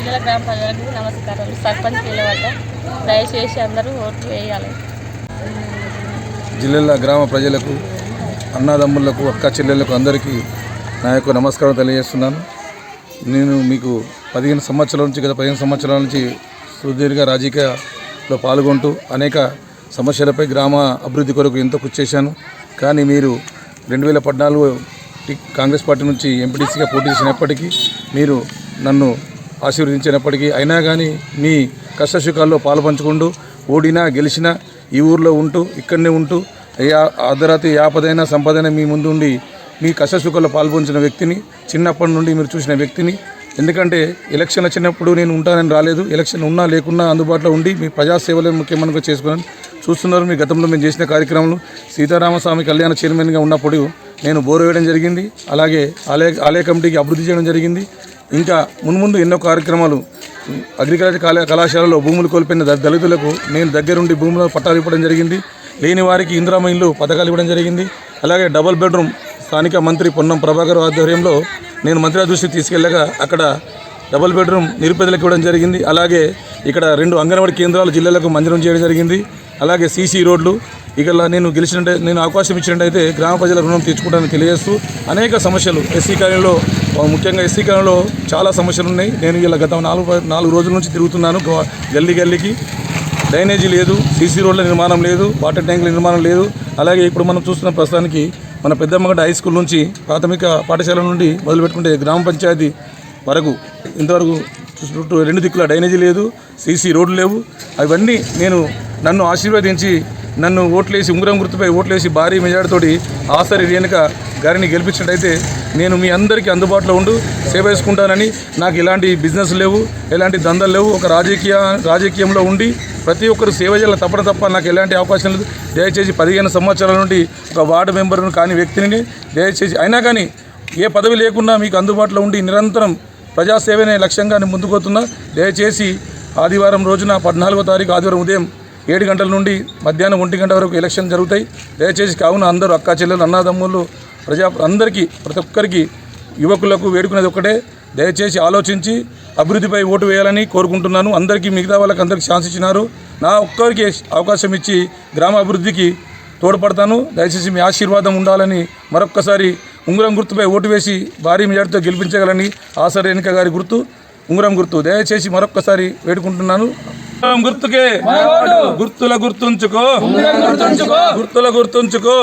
పిల్లల గ్రామ ప్రజలకు నమస్కారం. సర్పంచ్ నిలబడ్డ దయచేసి అందరూ ఓట్లు వేయాలి. జిల్లాల గ్రామ ప్రజలకు అన్నదమ్ములకు అక్క చెల్లెళ్ళకు అందరికీ నా యొక్క నమస్కారం తెలియజేస్తున్నాను. నేను మీకు పదిహేను సంవత్సరాల నుంచి గత పదిహేను సంవత్సరాల నుంచి సుదీర్ఘ రాజకీయాల్లో పాల్గొంటూ అనేక సమస్యలపై గ్రామ అభివృద్ధి కొరకు ఎంతో కృషి చేశాను. కానీ మీరు రెండు వేల పద్నాలుగు కాంగ్రెస్ పార్టీ నుంచి ఎంపీటీసీగా పోటీ చేసినప్పటికీ మీరు నన్ను ఆశీర్వదించినప్పటికీ అయినా కానీ మీ కష్టసుఖాల్లో పాల్పంచుకుంటూ ఓడినా గెలిచినా ఈ ఊర్లో ఉంటూ ఇక్కడనే ఉంటూ యా అర్ధరాత్రి యాపదైనా సంపదైనా మీ ముందు ఉండి మీ కష్టసుఖాల్లో పాల్పంచిన వ్యక్తిని చిన్నప్పటి నుండి మీరు చూసిన వ్యక్తిని ఎందుకంటే ఎలక్షన్ వచ్చినప్పుడు నేను ఉంటానని రాలేదు ఎలక్షన్ ఉన్నా లేకున్నా అందుబాటులో ఉండి మీ ప్రజాసేవలే ముఖ్యమంత్రిగా చేసుకున్నాను. చూస్తున్నారు మీ గతంలో మేము చేసిన కార్యక్రమాలు సీతారామస్వామి కళ్యాణ చైర్మన్గా ఉన్నప్పుడు నేను బోరు వేయడం జరిగింది అలాగే ఆలయ ఆలయ కమిటీకి అభివృద్ధి చేయడం జరిగింది ఇంకా మున్ముందు ఎన్నో కార్యక్రమాలు. అగ్రికల్చర్ కళా కళాశాలలో భూములు కోల్పోయిన దళితులకు నేను దగ్గరుండి భూముల పట్టాలు ఇవ్వడం జరిగింది. లేని వారికి ఇందిరామ ఇల్లు పథకాలు ఇవ్వడం జరిగింది. అలాగే డబుల్ బెడ్రూమ్ స్థానిక మంత్రి పొన్నం ప్రభాకర్ ఆధ్వర్యంలో నేను మంత్రి దృష్టికి తీసుకెళ్ళగా అక్కడ డబుల్ బెడ్రూమ్ నిరుపేదలకు ఇవ్వడం జరిగింది. అలాగే ఇక్కడ రెండు అంగన్వాడీ కేంద్రాలు జిల్లాలకు మంజూరు చేయడం జరిగింది. అలాగే సీసీ రోడ్లు. ఇక నేను గెలిచినట్టే నేను అవకాశం ఇచ్చినట్టయితే గ్రామ ప్రజల రుణం తీర్చుకుంటానని తెలియజేస్తూ అనేక సమస్యలు. ఎస్సీ కాలనీలో ముఖ్యంగా ఎస్సీ కాలనీలో చాలా సమస్యలు ఉన్నాయి. నేను ఇలా గత నాలుగు నాలుగు రోజుల నుంచి తిరుగుతున్నాను. గల్లీ గల్లీకి. డ్రైనేజీ లేదు సీసీ రోడ్ల నిర్మాణం లేదు వాటర్ ట్యాంకుల నిర్మాణం లేదు. అలాగే ఇప్పుడు మనం చూస్తున్న ప్రస్తుతానికి మన పెద్దమ్మగడ్డ హై స్కూల్ నుంచి ప్రాథమిక పాఠశాల నుండి మొదలుపెట్టుకుంటే గ్రామ పంచాయతీ వరకు ఇంతవరకు చుట్టూ రెండు దిక్కుల డ్రైనేజీ లేదు సీసీ రోడ్లు లేవు. అవన్నీ నేను నన్ను ఆశీర్వదించి నన్ను ఓట్లేసి ఉంగరం గుర్తుపై ఓట్లేసి భారీ మెజార్టీతోటి ఆసరి రేణుక గారిని గెలిపించినట్టయితే నేను మీ అందరికీ అందుబాటులో ఉండు సేవ చేసుకుంటానని నాకు ఎలాంటి బిజినెస్ లేవు ఎలాంటి దందలు లేవు ఒక రాజకీయ రాజకీయంలో ఉండి ప్రతి ఒక్కరు సేవ చేయాలి తప్పన తప్ప నాకు ఎలాంటి అవకాశం లేదు. దయచేసి పదిహేను సంవత్సరాల నుండి ఒక వార్డు మెంబర్ను కాని వ్యక్తిని దయచేసి అయినా కానీ ఏ పదవి లేకున్నా మీకు అందుబాటులో ఉండి నిరంతరం ప్రజాసేవనే లక్ష్యంగా నేను ముందుకు దయచేసి ఆదివారం రోజున పద్నాలుగో తారీఖు ఆదివారం ఉదయం ఏడు గంటల నుండి మధ్యాహ్నం ఒంటి గంట వరకు ఎలక్షన్ జరుగుతాయి. దయచేసి కావున అందరూ అక్కా చెల్లెలు అన్నదమ్ములు ప్రజా అందరికీ ప్రతి ఒక్కరికి యువకులకు వేడుకునేది ఒకటే దయచేసి ఆలోచించి అభివృద్ధిపై ఓటు వేయాలని కోరుకుంటున్నాను. అందరికీ మిగతా వాళ్ళకి అందరికీ ఛాన్స్ ఇచ్చినారు. నా ఒక్కరికి అవకాశం ఇచ్చి గ్రామ అభివృద్ధికి తోడ్పడతాను. దయచేసి మీ ఆశీర్వాదం ఉండాలని మరొక్కసారి ఉంగరం గుర్తుపై ఓటు వేసి భారీ మెజార్టీతో గెలిపించగలని ఆశ రేణుక గారి గుర్తు ఉంగరం గుర్తు. దయచేసి మరొక్కసారి వేడుకుంటున్నాను. గుర్తుకే. గుర్తుల గుర్తుంచుకో. గుర్తుల గుర్తుంచుకో.